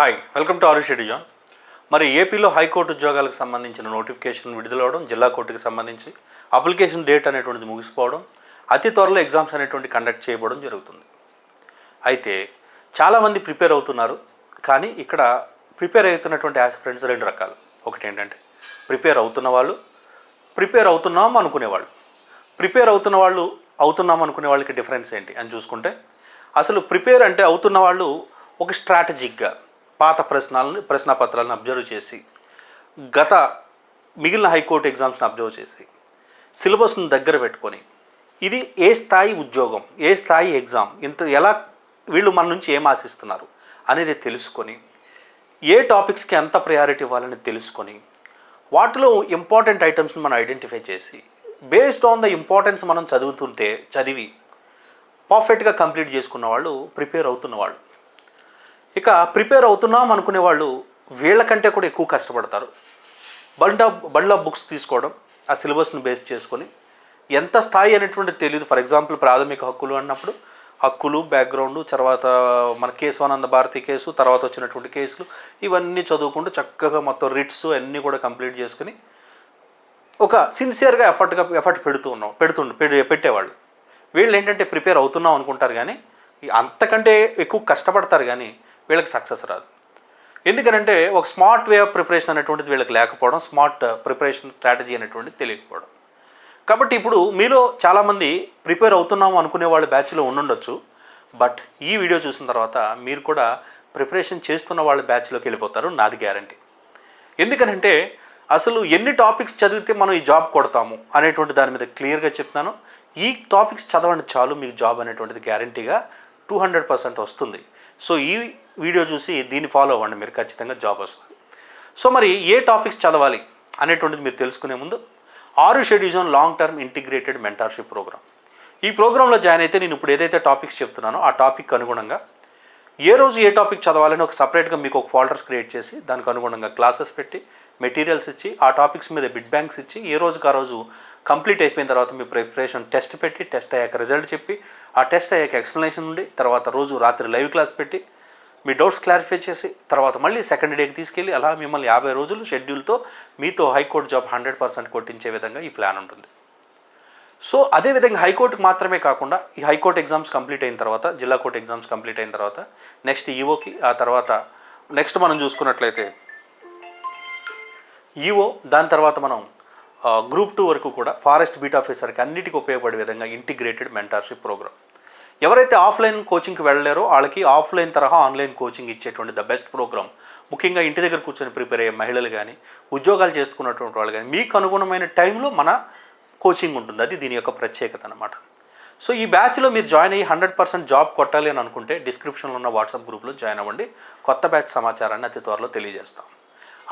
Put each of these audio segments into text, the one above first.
Hi welcome to ఆరు షెడ్యూజాన్ మరి ఏపీలో హైకోర్టు ఉద్యోగాలకు సంబంధించిన నోటిఫికేషన్ విడుదలవడం జిల్లా కోర్టుకి సంబంధించి అప్లికేషన్ డేట్ అనేటువంటిది ముగిసిపోవడం అతి త్వరలో ఎగ్జామ్స్ అనేటువంటి కండక్ట్ చేయబడడం జరుగుతుంది. అయితే చాలామంది ప్రిపేర్ అవుతున్నారు కానీ ఇక్కడ ప్రిపేర్ అవుతున్నటువంటి ఆస్పిరెంట్స్ రెండు రకాలు. ఒకటి ఏంటంటే ప్రిపేర్ అవుతున్న వాళ్ళు ప్రిపేర్ అవుతున్నాం అనుకునేవాళ్ళు ప్రిపేర్ అవుతున్న వాళ్ళు అవుతున్నాం అనుకునే వాళ్ళకి డిఫరెన్స్ ఏంటి అని చూసుకుంటే అసలు ప్రిపేర్ అంటే అవుతున్న వాళ్ళు ఒక స్ట్రాటజిక్గా పాత ప్రశ్నలను ప్రశ్నపత్రాలను అబ్జర్వ్ చేసి గత మిగిలిన హైకోర్టు ఎగ్జామ్స్ని అబ్జర్వ్ చేసి సిలబస్ను దగ్గర పెట్టుకొని ఇది ఏ స్థాయి ఉద్యోగం ఏ స్థాయి ఎగ్జామ్ ఇంత ఎలా వీళ్ళు మన నుంచి ఏం ఆశిస్తున్నారు అనేది తెలుసుకొని ఏ టాపిక్స్కి ఎంత ప్రయారిటీ ఇవ్వాలని తెలుసుకొని వాటిలో ఇంపార్టెంట్ ఐటమ్స్ని మనం ఐడెంటిఫై చేసి బేస్డ్ ఆన్ ద ఇంపార్టెన్స్ మనం చదువుతుంటే చదివి పర్ఫెక్ట్గా కంప్లీట్ చేసుకున్న వాళ్ళు ప్రిపేర్ అవుతున్న వాళ్ళు. ఇక ప్రిపేర్ అవుతున్నాం అనుకునే వాళ్ళు వీళ్ళకంటే కూడా ఎక్కువ కష్టపడతారు. Bunch of bunch of books తీసుకోవడం ఆ సిలబస్ని బేస్ చేసుకొని ఎంత స్థాయి అనేటువంటి తెలియదు ఫర్ ఎగ్జాంపుల్ ప్రాథమిక హక్కులు అన్నప్పుడు హక్కులు బ్యాక్గ్రౌండ్ తర్వాత మన కేశవానంద భారతి కేసు తర్వాత వచ్చినటువంటి కేసులు ఇవన్నీ చదువుకుంటూ చక్కగా మొత్తం రిట్స్ అన్నీ కూడా కంప్లీట్ చేసుకుని ఒక సిన్సియర్గా ఎఫర్ట్గా ఎఫర్ట్ పెడుతూ ఉన్నాం పెడుతుండ పెట్టేవాళ్ళు. వీళ్ళు ఏంటంటే ప్రిపేర్ అవుతున్నాం అనుకుంటారు కానీ అంతకంటే ఎక్కువ కష్టపడతారు కానీ వీళ్ళకి సక్సెస్ రాదు. ఎందుకనంటే ఒక స్మార్ట్ వే ఆఫ్ ప్రిపరేషన్ అనేటువంటిది వీళ్ళకి లేకపోవడం స్మార్ట్ ప్రిపరేషన్ స్ట్రాటజీ అనేటువంటిది తెలియకపోవడం. కాబట్టి ఇప్పుడు మీలో చాలామంది ప్రిపేర్ అవుతున్నాము అనుకునే వాళ్ళ బ్యాచ్లో ఉండుండొచ్చు. బట్ ఈ వీడియో చూసిన తర్వాత మీరు కూడా ప్రిపరేషన్ చేస్తున్న వాళ్ళ బ్యాచ్లోకి వెళ్ళిపోతారు నాది గ్యారంటీ ఎందుకనంటే అసలు ఎన్ని టాపిక్స్ చదివితే మనం ఈ జాబ్ కొడతాము అనేటువంటి దాని మీద క్లియర్గా చెప్తున్నాను. ఈ టాపిక్స్ చదవండి చాలు మీకు జాబ్ అనేటువంటిది గ్యారంటీగా టూ హండ్రెడ్ పర్సెంట్ వస్తుంది. సో ఈ వీడియో చూసి దీన్ని ఫాలో అవ్వండి మీరు ఖచ్చితంగా జాబ్ వస్తుంది. సో మరి ఏ టాపిక్స్ చదవాలి అనేటువంటిది మీరు తెలుసుకునే ముందు ఆరు షెడ్యూజన్ long term integrated mentorship programme ఈ ప్రోగ్రాంలో జాయిన్ అయితే నేను ఇప్పుడు ఏదైతే టాపిక్స్ చెప్తున్నానో ఆ టాపిక్ అనుగుణంగా ఏ రోజు ఏ టాపిక్ చదవాలని ఒక సపరేట్గా మీకు ఒక ఫోల్డర్స్ క్రియేట్ చేసి దానికి అనుగుణంగా క్లాసెస్ పెట్టి మెటీరియల్స్ ఇచ్చి ఆ టాపిక్స్ మీద బిడ్ బ్యాంక్స్ ఇచ్చి ఏ రోజుకి ఆ రోజు కంప్లీట్ అయిపోయిన తర్వాత మీ ప్రిపరేషన్ టెస్ట్ పెట్టి టెస్ట్ అయ్యాక రిజల్ట్ చెప్పి ఆ టెస్ట్ అయ్యాక ఎక్స్ప్లెనేషన్ ఉండి తర్వాత రోజు రాత్రి లైవ్ క్లాస్ పెట్టి మీ డౌట్స్ క్లారిఫై చేసి తర్వాత మళ్ళీ సెకండ్ డేకి తీసుకెళ్ళి అలా మిమ్మల్ని యాభై రోజులు షెడ్యూల్తో మీతో high court job hundred percent కొట్టించే విధంగా ఈ ప్లాన్ ఉంటుంది. సో అదేవిధంగా హైకోర్టుకు మాత్రమే కాకుండా ఈ హైకోర్టు ఎగ్జామ్స్ కంప్లీట్ అయిన తర్వాత జిల్లా కోర్టు ఎగ్జామ్స్ కంప్లీట్ అయిన తర్వాత నెక్స్ట్ ఈఓకి ఆ తర్వాత నెక్స్ట్ మనం చూసుకున్నట్లయితే ఈఓ దాని తర్వాత మనం గ్రూప్ టూ వరకు కూడా ఫారెస్ట్ బీట్ ఆఫీసర్కి అన్నిటికీ ఉపయోగపడే విధంగా ఇంటిగ్రేటెడ్ మెంటార్షిప్ ప్రోగ్రామ్ ఎవరైతే ఆఫ్లైన్ కోచింగ్కి వెళ్ళలేరో వాళ్ళకి ఆఫ్లైన్ తరహా ఆన్లైన్ కోచింగ్ ఇచ్చేటువంటి ద బెస్ట్ ప్రోగ్రామ్ ముఖ్యంగా ఇంటి దగ్గర కూర్చొని ప్రిపేర్ అయ్యే మహిళలు కానీ ఉద్యోగాలు చేసుకున్నటువంటి వాళ్ళు కానీ మీకు అనుగుణమైన టైంలో మన కోచింగ్ ఉంటుంది. అది దీని యొక్క ప్రత్యేకత అనమాట సో ఈ బ్యాచ్లో మీరు జాయిన్ అయ్యి హండ్రెడ్ పర్సెంట్ జాబ్ కొట్టాలి అని అనుకుంటే డిస్క్రిప్షన్లో ఉన్న వాట్సాప్ గ్రూప్లో జాయిన్ అవ్వండి. కొత్త బ్యాచ్ సమాచారాన్ని అతి త్వరలో తెలియజేస్తాం.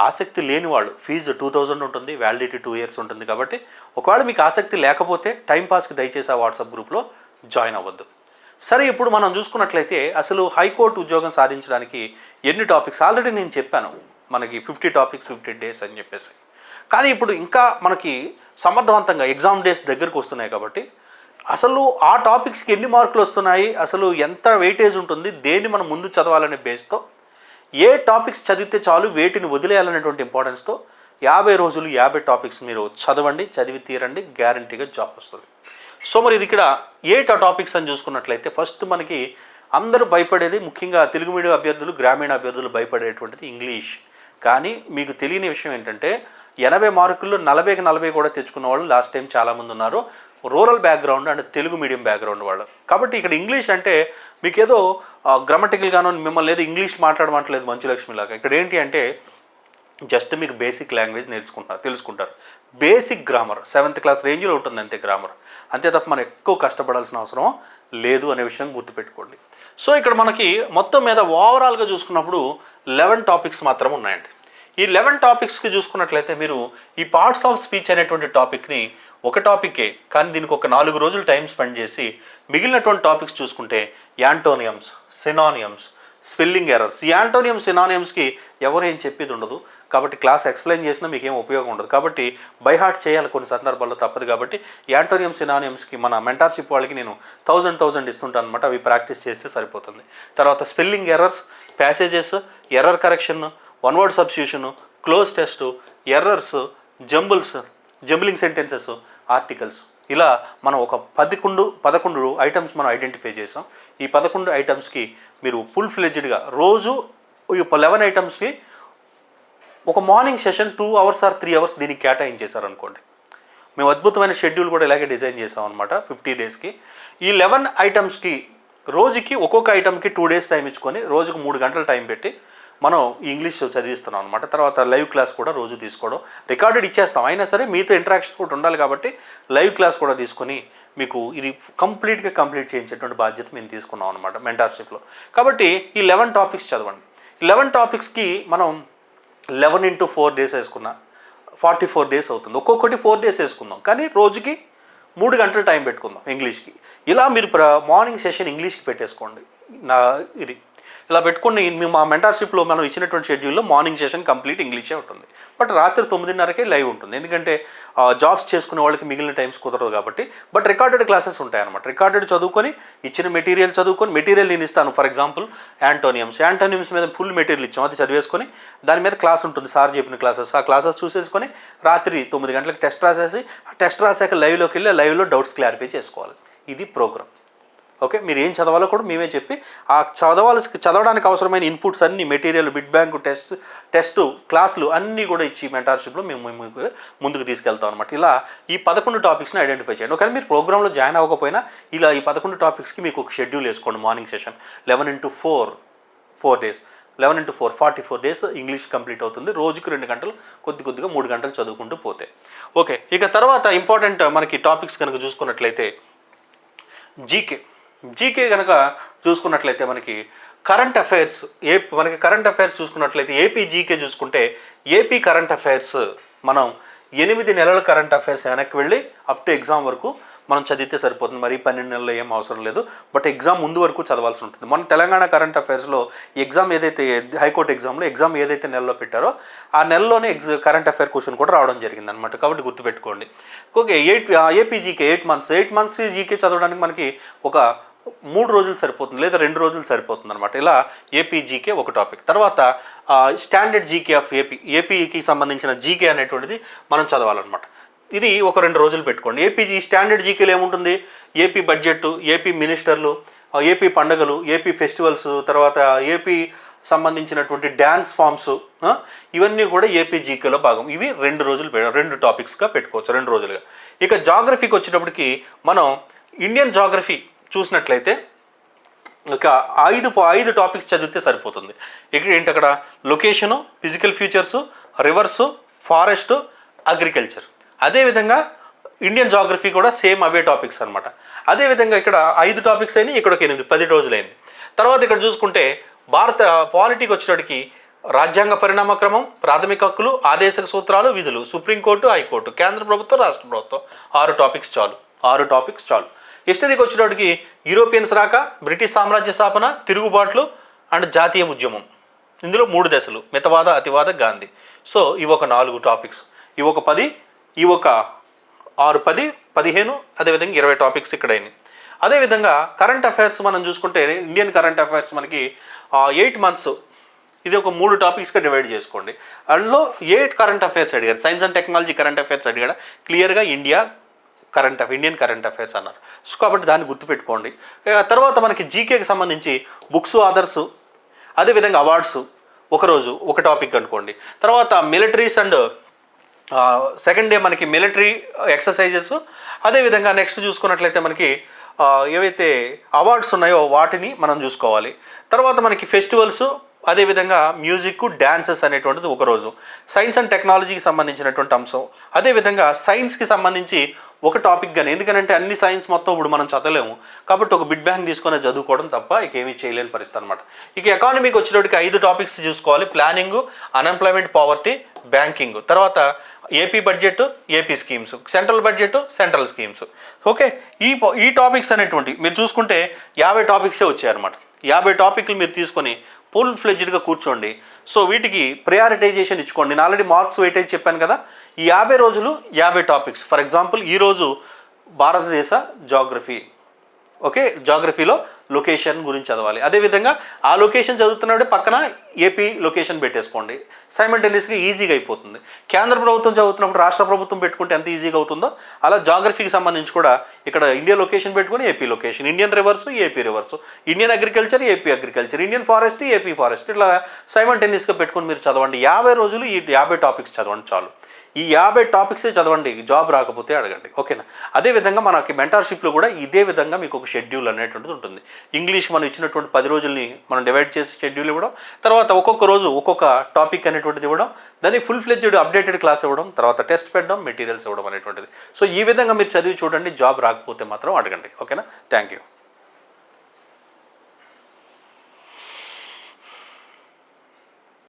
ఆసక్తి లేని వాళ్ళు ఫీజు టూ థౌజండ్ ఉంటుంది వ్యాలిడిటీ టూ ఇయర్స్ ఉంటుంది కాబట్టి ఒకవేళ మీకు ఆసక్తి లేకపోతే టైంపాస్కి దయచేసి ఆ వాట్సాప్ గ్రూప్లో జాయిన్ అవ్వద్దు. సరే ఇప్పుడు మనం చూసుకున్నట్లయితే అసలు హైకోర్టు ఉద్యోగం సాధించడానికి ఎన్ని టాపిక్స్ ఆల్రెడీ నేను చెప్పాను మనకి ఫిఫ్టీ టాపిక్స్ ఫిఫ్టీ డేస్ అని చెప్పేసి. కానీ ఇప్పుడు ఇంకా మనకి సమర్థవంతంగా ఎగ్జామ్ డేస్ దగ్గరకు వస్తున్నాయి కాబట్టి అసలు ఆ టాపిక్స్కి ఎన్ని మార్కులు వస్తున్నాయి అసలు ఎంత వెయిటేజ్ ఉంటుంది దేన్ని మనం ముందు చదవాలనే బేస్తో ఏ టాపిక్స్ చదివితే చాలు వేటిని వదిలేయాలనేటువంటి ఇంపార్టెన్స్తో యాభై రోజులు యాభై టాపిక్స్ మీరు చదవండి చదివి తీరండి గ్యారంటీగా జాబ్ వస్తుంది. సో మరి ఇది ఇక్కడ ఏ టాపిక్స్ అని చూసుకున్నట్లయితే ఫస్ట్ మనకి అందరూ భయపడేది ముఖ్యంగా తెలుగు మీడియం అభ్యర్థులు గ్రామీణ అభ్యర్థులు భయపడేటువంటిది ఇంగ్లీష్. కానీ మీకు తెలియని విషయం ఏంటంటే ఎనభై మార్కుల్లో నలభైకి నలభై కూడా తెచ్చుకున్న వాళ్ళు లాస్ట్ టైం చాలామంది ఉన్నారు. Rural background and Telugu medium background వాళ్ళు. కాబట్టి ఇక్కడ ఇంగ్లీష్ అంటే మీకు ఏదో గ్రామటికల్గానో మిమ్మల్ని ఏదో ఇంగ్లీష్ మాట్లాడమంటలేదు మంచులక్ష్మి లాగా ఇక్కడ ఏంటి అంటే జస్ట్ మీకు బేసిక్ లాంగ్వేజ్ నేర్చుకుంటారు తెలుసుకుంటారు. బేసిక్ గ్రామర్ సెవెంత్ క్లాస్ రేంజ్లో ఉంటుంది అంతే గ్రామర్. అంతే తప్ప మనం ఎక్కువ కష్టపడాల్సిన అవసరం లేదు అనే విషయం గుర్తుపెట్టుకోండి. సో ఇక్కడ మనకి మొత్తం మీద ఓవరాల్గా చూసుకున్నప్పుడు లెవెన్ టాపిక్స్ మాత్రం ఉన్నాయండి. ఈ లెవెన్ టాపిక్స్కి చూసుకున్నట్లయితే మీరు ఈ పార్ట్స్ ఆఫ్ స్పీచ్ అనేటువంటి టాపిక్ని ఒక టాపికే కానీ దీనికి ఒక నాలుగు రోజులు టైం స్పెండ్ చేసి మిగిలినటువంటి టాపిక్స్ చూసుకుంటే యాంటోనియమ్స్ సినానియమ్స్ స్పెల్లింగ్ ఎర్రర్స్. ఈ యాంటోనియమ్స్ సినానియమ్స్కి ఎవరు చెప్పేది ఉండదు. కాబట్టి క్లాస్ ఎక్స్ప్లెయిన్ చేసినా మీకు ఏం ఉపయోగం ఉండదు. కాబట్టి బైహార్ట్ చేయాలి కొన్ని సందర్భాల్లో తప్పదు కాబట్టి యాంటోనియం సినానియమ్స్కి మన మెంటార్షిప్ వాళ్ళకి నేను థౌజండ్ థౌజండ్ ఇస్తుంటాను అనమాట అవి ప్రాక్టీస్ చేస్తే సరిపోతుంది. తర్వాత spelling errors passages error correction one word substitution cloze test errors jumbles jumbling sentences articles. ఇలా మనం ఒక పదకొండు పదకొండు ఐటమ్స్ మనం ఐడెంటిఫై చేసాం. ఈ పదకొండు ఐటమ్స్కి మీరు ఫుల్ ఫ్లెజ్డ్గా రోజు ఈ లెవెన్ ఐటమ్స్కి ఒక morning session two hours or three hours దీనికి కేటాయించేశారనుకోండి. మేము అద్భుతమైన షెడ్యూల్ కూడా ఇలాగే డిజైన్ చేసాం అనమాట ఫిఫ్టీ డేస్కి. ఈ లెవెన్ ఐటమ్స్కి రోజుకి ఒక్కొక్క ఐటమ్కి టూ డేస్ టైం ఇచ్చుకొని రోజుకు మూడు గంటల టైం పెట్టి మనం ఇంగ్లీష్ చదివిస్తున్నాం అనమాట తర్వాత లైవ్ క్లాస్ కూడా రోజు తీసుకోవడం రికార్డెడ్ ఇచ్చేస్తాం. అయినా సరే మీతో ఇంటరాక్షన్ కూడా ఉండాలి కాబట్టి లైవ్ క్లాస్ కూడా తీసుకొని మీకు ఇది కంప్లీట్గా కంప్లీట్ చేయించేటువంటి బాధ్యత మేము తీసుకున్నాం అనమాట మెంటార్షిప్లో. కాబట్టి ఈ లెవెన్ టాపిక్స్ చదవండి. లెవెన్ టాపిక్స్కి మనం లెవెన్ ఇంటూ ఫోర్ డేస్ వేసుకున్నా ఫార్టీ ఫోర్ డేస్ అవుతుంది. ఒక్కొక్కటి ఫోర్ డేస్ వేసుకుందాం. కానీ రోజుకి మూడు గంటలు టైం పెట్టుకుందాం ఇంగ్లీష్కి. ఇలా మీరు ప్ర మార్నింగ్ సెషన్ ఇంగ్లీష్కి పెట్టేసుకోండి. నా ఇది ఇలా పెట్టుకుని మేము మా మెంటర్షిప్లో మనం ఇచ్చినటువంటి షెడ్యూల్లో మార్నింగ్ సెషన్ కంప్లీట్ ఇంగ్లీషే ఉంటుంది. బట్ రాత్రి తొమ్మిదిన్నరకే లైవ్ ఉంటుంది. ఎందుకంటే జాబ్స్ చేసుకునే వాళ్ళకి మిగిలిన టైమ్స్ కుదరదు కాబట్టి. బట్ రికార్డెడ్ క్లాసెస్ ఉంటాయన్నమాట. రికార్డెడ్ చదువుకొని ఇచ్చిన మెటీరియల్ చదువుకొని మెటీరియల్ నేను ఇస్తాను. ఫర్ ఎగ్జాంపుల్ యాంటోనియమ్స్ యాంటోనియమ్స్ మీద ఫుల్ మెటీరియల్ ఇచ్చాం. అది చదివేసుకొని దాని మీద క్లాస్ ఉంటుంది. సార్ చెప్పిన క్లాసెస్ ఆ క్లాసెస్ చూసేసుకొని రాత్రి తొమ్మిది గంటలకు టెస్ట్ రాసేసి ఆ టెస్ట్ రాసాక లైవ్లోకి వెళ్ళి లైవ్లో డౌట్స్ క్లారిఫై చేసుకోవాలి. ఇది ప్రోగ్రామ్ ఓకే? మీరు ఏం చదవాలో కూడా మేమే చెప్పి ఆ చదవాల్సి చదవడానికి అవసరమైన ఇన్పుట్స్ అన్ని material bit bank test test క్లాసులు అన్నీ కూడా ఇచ్చి మెంటార్షిప్లో మేము మీకు ముందుకు తీసుకెళ్తాం అనమాట ఇలా ఈ పదకొండు టాపిక్స్ని ఐడెంటిఫై చేయండి. ఒకవేళ మీరు ప్రోగ్రాంలో జాయిన్ అవ్వకపోయినా ఇలా ఈ పదకొండు టాపిక్స్కి మీకు ఒక షెడ్యూల్ వేసుకోండి morning session. Eleven into four four days. Eleven into four forty four days English complete అవుతుంది. రోజుకు రెండు గంటలు కొద్ది కొద్దిగా మూడు గంటలు చదువుకుంటూ పోతే. ఓకే? ఇక తర్వాత ఇంపార్టెంట్ మనకి టాపిక్స్ కనుక చూసుకున్నట్లయితే జీకే. జీకే కనుక చూసుకున్నట్లయితే మనకి కరెంట్ అఫైర్స్ ఏ మనకి కరెంట్ అఫైర్స్ చూసుకున్నట్లయితే ఏపీ జీకే చూసుకుంటే ఏపీ కరెంట్ అఫైర్స్ మనం ఎనిమిది నెలల కరెంట్ అఫైర్స్ వెనక్కి వెళ్ళి అప్ టు ఎగ్జామ్ వరకు మనం చదివితే సరిపోతుంది. మరి పన్నెండు నెలలు ఏం అవసరం లేదు. బట్ ఎగ్జామ్ ముందు వరకు చదవాల్సి ఉంటుంది. మన తెలంగాణ కరెంట్ అఫైర్స్లో ఎగ్జామ్ ఏదైతే హైకోర్టు ఎగ్జామ్లో ఎగ్జామ్ ఏదైతే నెలలో పెట్టారో ఆ నెలలోనే ఎగ్జ కరెంట్ అఫైర్ క్వశ్చన్ కూడా రావడం జరిగింది అనమాట కాబట్టి గుర్తుపెట్టుకోండి. Okay eight AP GK eight months eight months GK చదవడానికి మనకి ఒక మూడు రోజులు సరిపోతుంది లేదా రెండు రోజులు సరిపోతుంది అనమాట ఇలా ఏపీ జీకే ఒక టాపిక్ తర్వాత స్టాండర్డ్ జీకే ఆఫ్ ఏపీ ఏపీకి సంబంధించిన జీకే అనేటువంటిది మనం చదవాలన్నమాట. ఇది ఒక రెండు రోజులు పెట్టుకోండి. ఏపీజీ స్టాండర్డ్ జీకేలు ఏముంటుంది? ఏపీ బడ్జెట్ ఏపీ మినిస్టర్లు ఏపీ పండుగలు ఏపీ ఫెస్టివల్స్ తర్వాత ఏపీ సంబంధించినటువంటి డ్యాన్స్ ఫామ్స్ ఇవన్నీ కూడా ఏపీ జీకేలో భాగం. ఇవి రెండు రోజులు రెండు టాపిక్స్గా పెట్టుకోవచ్చు రెండు రోజులుగా. ఇక జాగ్రఫీకి వచ్చేటప్పటికి మనం ఇండియన్ జాగ్రఫీ చూసినట్లయితే ఒక ఐదు ఐదు టాపిక్స్ చదివితే సరిపోతుంది. ఇక్కడ ఏంటి అక్కడ? Location physical features rivers forest agriculture అదేవిధంగా ఇండియన్ జాగ్రఫీ కూడా సేమ్ అవే టాపిక్స్ అనమాట అదేవిధంగా ఇక్కడ ఐదు టాపిక్స్ అయినాయి ఇక్కడ ఒక ఎనిమిది పది రోజులైంది. తర్వాత ఇక్కడ చూసుకుంటే భారత పాలిటీకి వచ్చేటప్పటికి రాజ్యాంగ పరిణామ క్రమం ప్రాథమిక హక్కులు ఆదేశక సూత్రాలు విధులు. సుప్రీంకోర్టు హైకోర్టు కేంద్ర ప్రభుత్వం రాష్ట్ర ప్రభుత్వం. ఆరు టాపిక్స్ చాలు. ఆరు టాపిక్స్ చాలు. హిస్టరీకి వచ్చేటప్పటికి యూరోపియన్స్ రాక బ్రిటిష్ సామ్రాజ్య స్థాపన తిరుగుబాట్లు అండ్ జాతీయ ఉద్యమం. ఇందులో మూడు దశలు మితవాద అతివాద గాంధీ. సో ఇవి ఒక నాలుగు టాపిక్స్. ఇవి ఒక పది ఇవి ఒక ఆరు పది పదిహేను అదేవిధంగా ఇరవై టాపిక్స్ ఇక్కడ అయినాయి అదేవిధంగా కరెంట్ అఫైర్స్ మనం చూసుకుంటే ఇండియన్ కరెంట్ అఫైర్స్ మనకి ఎయిట్ మంత్స్ ఇది ఒక మూడు టాపిక్స్గా డివైడ్ చేసుకోండి. అందులో ఎయిట్ కరెంట్ అఫైర్స్ అడిగారు. Science and technology current affairs అడిగాడు? క్లియర్గా India current of Indian current affairs అన్నారు. సో కాబట్టి దాన్ని గుర్తుపెట్టుకోండి. తర్వాత మనకి జీకేకి సంబంధించి బుక్స్ ఆదర్స్ అదేవిధంగా అవార్డ్స్ ఒకరోజు ఒక టాపిక్ అనుకోండి. తర్వాత మిలిటరీస్ అండ్ సెకండ్ డే మనకి మిలిటరీ ఎక్సర్సైజెస్ అదేవిధంగా నెక్స్ట్ చూసుకున్నట్లయితే మనకి ఏవైతే అవార్డ్స్ ఉన్నాయో వాటిని మనం చూసుకోవాలి. తర్వాత మనకి ఫెస్టివల్స్ అదేవిధంగా మ్యూజిక్ డ్యాన్సెస్ అనేటువంటిది ఒకరోజు సైన్స్ అండ్ టెక్నాలజీకి సంబంధించినటువంటి అంశం. అదేవిధంగా సైన్స్కి సంబంధించి ఒక టాపిక్ కానీ ఎందుకంటే అన్ని సైన్స్ మొత్తం ఇప్పుడు మనం చదవలేము. కాబట్టి ఒక బిడ్ బ్యాంక్ తీసుకొని చదువుకోవడం తప్ప ఇక ఏమీ చేయలేని పరిస్థితి అనమాట ఇక ఎకానమీకి వచ్చేటప్పటికి ఐదు టాపిక్స్ చూసుకోవాలి. ప్లానింగ్ అన్ఎంప్లాయ్మెంట్ పావర్టీ బ్యాంకింగ్ తర్వాత AP budget AP schemes central budget central schemes okay ఈ ఈ టాపిక్స్ అనేటువంటి మీరు చూసుకుంటే యాభై టాపిక్సే వచ్చాయన్నమాట. యాభై టాపిక్లు మీరు తీసుకొని ఫుల్ ఫ్లెడ్జ్డ్గా కూర్చోండి. సో వీటికి ప్రయారిటైజేషన్ ఇచ్చుకోండి. నేను ఆల్రెడీ మార్క్స్ వెయిటేజ్ చెప్పాను కదా ఈ యాభై రోజులు యాభై టాపిక్స్ ఫర్ ఎగ్జాంపుల్ ఈరోజు భారతదేశ జాగ్రఫీ ఓకే జాగ్రఫీలో లొకేషన్ గురించి చదవాలి. అదేవిధంగా ఆ లొకేషన్ చదువుతున్నప్పుడు పక్కన ఏపీ లొకేషన్ పెట్టేసుకోండి. సైమల్టేనియస్గా ఈజీగా అయిపోతుంది. కేంద్ర ప్రభుత్వం చదువుతున్నప్పుడు రాష్ట్ర ప్రభుత్వం పెట్టుకుంటే ఎంత ఈజీగా అవుతుందో అలా జాగ్రఫీకి సంబంధించి కూడా ఇక్కడ ఇండియా లొకేషన్ పెట్టుకుని AP location Indian rivers AP rivers Indian agriculture AP agriculture Indian forest AP forest ఇట్లా సైమల్టేనియస్గా పెట్టుకుని మీరు చదవండి. యాభై రోజులు ఈ యాభై టాపిక్స్ చదవండి చాలు. ఈ యాభై టాపిక్సే చదవండి జాబ్ రాకపోతే అడగండి. ఓకేనా? అదేవిధంగా మనకి మెంటార్షిప్లో కూడా ఇదే విధంగా మీకు ఒక షెడ్యూల్ అనేటువంటిది ఉంటుంది. ఇంగ్లీష్ మనం ఇచ్చినటువంటి పది రోజుల్ని మనం డివైడ్ చేసి షెడ్యూల్ ఇవ్వడం తర్వాత ఒక్కొక్క రోజు ఒక్కొక్క టాపిక్ అనేటువంటిది ఇవ్వడం దాన్ని ఫుల్ ఫ్లెడ్జ్డ్ అప్డేటెడ్ క్లాస్ ఇవ్వడం తర్వాత టెస్ట్ పెట్టడం మెటీరియల్స్ ఇవ్వడం అనేటువంటిది. సో ఈ విధంగా మీరు చదివి చూడండి జాబ్ రాకపోతే మాత్రం అడగండి. ఓకేనా? Thank you.